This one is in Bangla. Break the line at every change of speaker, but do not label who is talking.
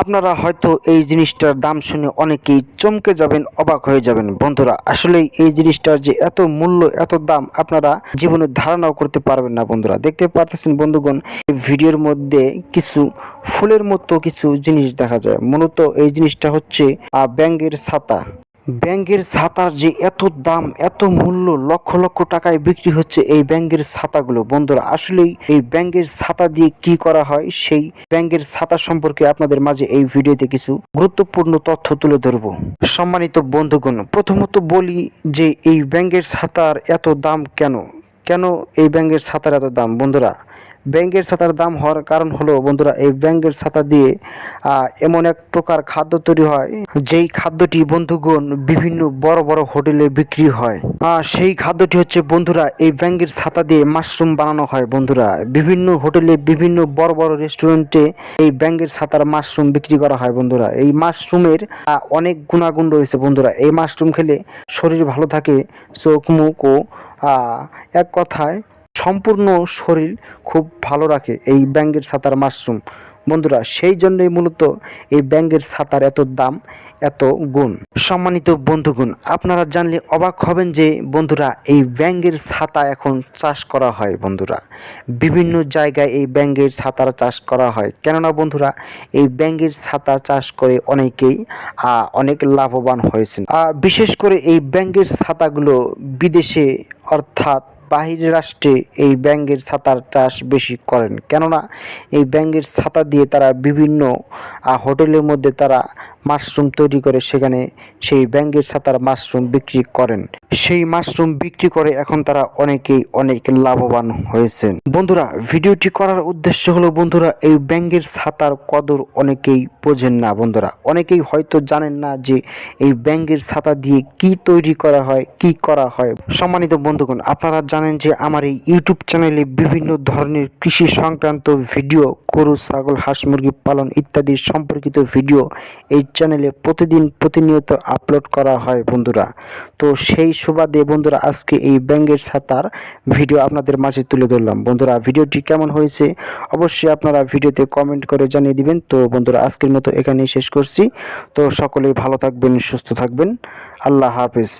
আপনারা হয়তো এই জিনিসটার দাম শুনে অনেকেই চমকে যাবেন, অবাক হয়ে যাবেন। বন্ধুরা আসলে এই জিনিসটার যে এত মূল্য, এত দাম আপনারা জীবনে ধারণাও করতে পারবেন না, বন্ধুরা। দেখতে পারতেছেন, বন্ধুগণ, এই ভিডিওর মধ্যে কিছু ফুলের মতো কিছু জিনিস দেখা যায়। মূলত এই জিনিসটা হচ্ছে ব্যাঙ্গের ছাতা। ব্যাঙ্গের ছাতার যে এত দাম, এত মূল্য, লক্ষ লক্ষ টাকায় বিক্রি হচ্ছে এই ব্যাঙ্গের ছাতাগুলো। বন্ধুরা, আসলেই এই ব্যাঙ্গের ছাতা দিয়ে কি করা হয়, সেই ব্যাঙ্গের ছাতা সম্পর্কে আপনাদের মাঝে এই ভিডিওতে কিছু গুরুত্বপূর্ণ তথ্য তুলে ধরবো। সম্মানিত বন্ধুগণ, প্রথমত বলি যে এই ব্যাঙ্গের ছাতার এত দাম কেন? কেন এই ব্যাঙ্গের ছাতার এত দাম? বন্ধুরা ব্যাঙ্গের ছাতার দাম হওয়ার কারণ হলো, বন্ধুরা, এই ব্যাঙ্গের ছাতা দিয়ে এমন এক প্রকার খাদ্য তৈরি হয়, যেই খাদ্যটি, বন্ধুগণ, বিভিন্ন বড় বড় হোটেলে বিক্রি হয়। সেই খাদ্যটি হচ্ছে, বন্ধুরা, এই ব্যাঙ্গের ছাতা দিয়ে মাশরুম বানানো হয়, বন্ধুরা। বিভিন্ন হোটেলে বিভিন্ন বড় বড় রেস্টুরেন্টে এই ব্যাঙ্গের ছাতার মাশরুম বিক্রি করা হয়, বন্ধুরা। এই মাশরুমের অনেক গুণাগুণ রয়েছে, বন্ধুরা। এই মাশরুম খেলে শরীর ভালো থাকে, চোখ, মুখ ও এক কথায় সম্পূর্ণ শরীর খুব ভালো রাখে এই ব্যাঙ্গের ছাতার মাশরুম। বন্ধুরা, সেই জন্যই মূলত এই ব্যাঙ্গের ছাতার এত দাম, এত গুণ। সম্মানিত বন্ধুগুণ, আপনারা জানলে অবাক হবেন যে বন্ধুরা, এই ব্যাঙ্গের ছাতা এখন চাষ করা হয় বন্ধুরা। বিভিন্ন জায়গায় এই ব্যাঙ্গের ছাতার চাষ করা হয়। কেননা বন্ধুরা, এই ব্যাঙ্গের ছাতা চাষ করে অনেকেই অনেক লাভবান হয়েছেন। বিশেষ করে এই ব্যাঙ্গের ছাতাগুলো বিদেশে, অর্থাৎ বাহির রাষ্ট্রে এই ব্যাঙ্গের ছাতার চাষ বেশি করেন। কেননা এই ব্যাঙ্গের ছাতা দিয়ে তারা বিভিন্ন হোটেলের মধ্যে তারা মাশরুম তৈরি করে, সেখানে সেই ব্যাঙ্গের ছাতার মাশরুম বিক্রি করেন। সেই মাশরুম বিক্রি করে এখন তারা অনেকেই অনেক লাভবান হয়েছেন। বন্ধুরা, ভিডিওটি করার উদ্দেশ্য হলো, বন্ধুরা, এই ব্যাঙ্গের ছাতার কদর অনেকেই বোঝেন না, বন্ধুরা। অনেকেই হয়তো জানেন না যে এই ব্যাঙ্গের ছাতা দিয়ে কি তৈরি করা হয়, কি করা হয়। সম্মানিত বন্ধুগণ, আপনারা জানেন যে আমার এই ইউটিউব চ্যানেলে বিভিন্ন ধরনের কৃষি সংক্রান্ত ভিডিও, গরু, ছাগল, হাঁস, মুরগি পালন ইত্যাদি সম্পর্কিত ভিডিও এই চ্যানেলে প্রতিদিন প্রতিনিয়ত আপলোড করা হয়, বন্ধুরা। তো সেই সুবাদে বন্ধুরা, আজকে এই ব্যাঙ্গের ছাতার ভিডিও আপনাদের মাঝে তুলে ধরলাম। বন্ধুরা, ভিডিওটি কেমন হয়েছে অবশ্যই আপনারা ভিডিওতে কমেন্ট করে জানিয়ে দিবেন। তো বন্ধুরা, আজকের মতো এখানেই শেষ করছি। তো সকলেই ভালো থাকবেন, সুস্থ থাকবেন। আল্লাহ হাফেজ।